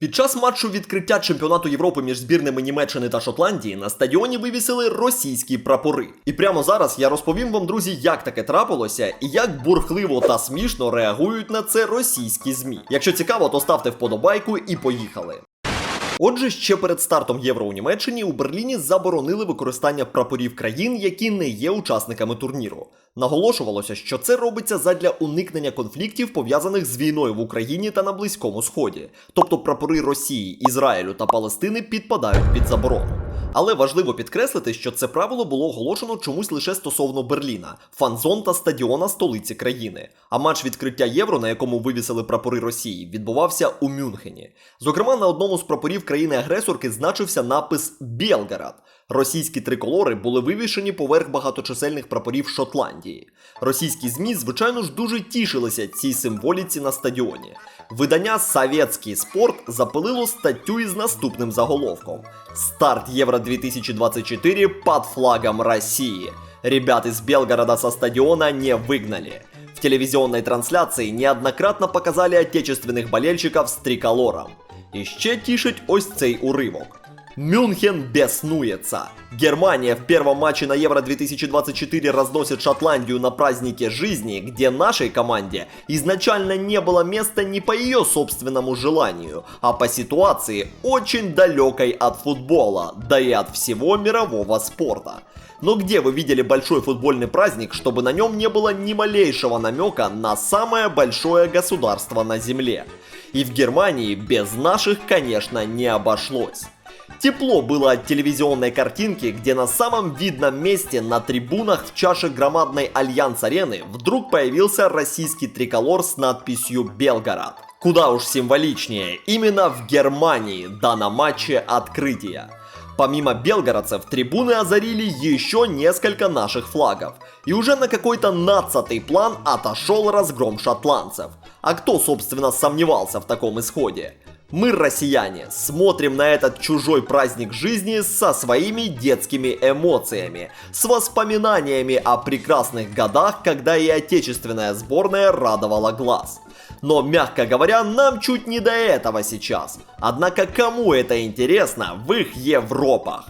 Під час матчу відкриття чемпіонату Європи між збірними Німеччини та Шотландії на стадіоні вивісили російські прапори. І прямо зараз я розповім вам, друзі, як таке трапилося і як бурхливо та смішно реагують на це російські змі. Якщо цікаво, то ставте вподобайку і поїхали. Отже, ще перед стартом євро у Німеччині у Берліні заборонили використання прапорів країн, які не є учасниками турніру. Наголошувалося, що це робиться задля уникнення конфліктів, пов'язаних з війною в Україні та на Близькому Сході. Тобто прапори Росії, Ізраїлю та Палестини підпадають під заборону. Але важливо підкреслити, що це правило було оголошено чомусь лише стосовно Берліна, фан-зон та стадіона столиці країни. А матч відкриття євро, на якому вивісили прапори Росії, відбувався у Мюнхені. Зокрема, на одному з прапорів країни-агресорки значився напис Білгород. Російські триколори були вивішені поверх багаточисельних прапорів Шотландії. Російські змі, звичайно ж, дуже тішилися цій символіці на стадіоні. Видання Советський спорт запилило статтю із наступним заголовком: Старт Євро 2024 под флагом России. Ребят из Белгорода со стадиона не выгнали. В телевизионной трансляции неоднократно показали отечественных болельщиков с триколором. І ще тішить ось цей уривок. Мюнхен беснуется. Германия в первом матче на Евро 2024 разносит Шотландию на празднике жизни, где нашей команде изначально не было места не по ее собственному желанию, а по ситуации очень далекой от футбола, да и от всего мирового спорта. Но где вы видели большой футбольный праздник, чтобы на нем не было ни малейшего намека на самое большое государство на Земле? И в Германии без наших, конечно, не обошлось. Тепло было от телевизионной картинки, где на самом видном месте на трибунах в чаше громадной Альянс-арены вдруг появился российский триколор с надписью «Белгород». Куда уж символичнее, именно в Германии, да на матче открытия. Помимо белгородцев, трибуны озарили еще несколько наших флагов. И уже на какой-то нацатый план отошел разгром шотландцев. А кто, собственно, сомневался в таком исходе? Мы, россияне, смотрим на этот чужой праздник жизни со своими детскими эмоциями, с воспоминаниями о прекрасных годах, когда и отечественная сборная радовала глаз. Но, мягко говоря, нам чуть не до этого сейчас. Однако кому это интересно в их Европах?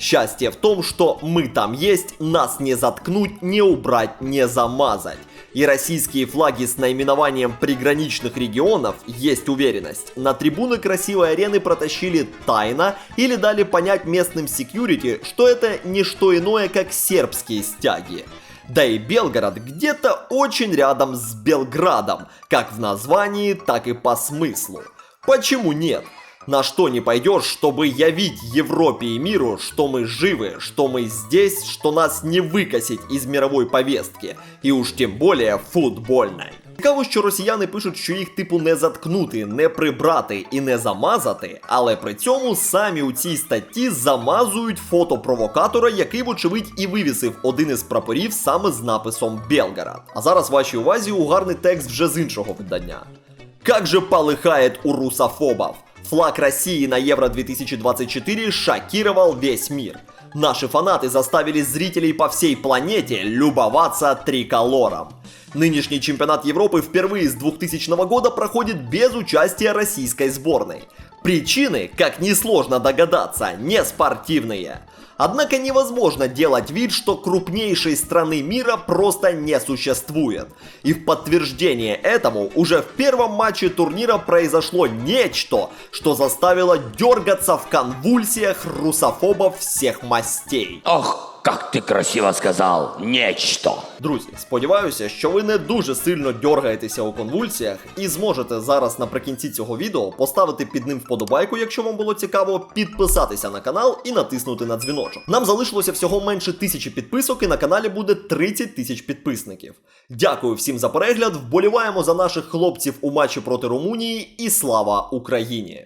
Счастье в том, что мы там есть, нас не заткнуть, не убрать, не замазать. И российские флаги с наименованием приграничных регионов, есть уверенность, на трибуны красивой арены протащили тайно или дали понять местным секьюрити, что это не что иное, как сербские стяги. Да и Белгород где-то очень рядом с Белградом, как в названии, так и по смыслу. Почему нет? На что не пойдешь, чтобы явить Европе и миру, что мы живы, что мы здесь, что нас не выкосить из мировой повестки, і уж тим более футбольной. Цікаво, що росіяни пишуть, що їх типу не заткнути, не прибрати і не замазати, але при цьому самі у цій статті замазують фото провокатора, який, вочевидь, і вивісив один із прапорів саме з написом Белгород. А зараз вашій увазі угарний текст вже з іншого видання. Как же полыхает у русофобов! Флаг России на Евро-2024 шокировал весь мир. Наши фанаты заставили зрителей по всей планете любоваться триколором. Нынешний чемпионат Европы впервые с 2000 года проходит без участия российской сборной. Причины, как несложно догадаться, не спортивные. Однако невозможно делать вид, что крупнейшей страны мира просто не существует. И в подтверждение этому уже в первом матче турнира произошло нечто, что заставило дергаться в конвульсиях русофобов всех мастей. Ох, как ты красиво сказал, нечто. Друзі, сподіваюся, що ви не дуже сильно дергаєтеся у конвульсіях і зможете зараз наприкінці цього відео поставити під ним вподобайку, якщо вам було цікаво, підписатися на канал і натиснути на дзвіночок. Нам залишилося всього менше тисячі підписок, і на каналі буде 30 тисяч підписників. Дякую всім за перегляд. Вболіваємо за наших хлопців у матчі проти Румунії і слава Україні!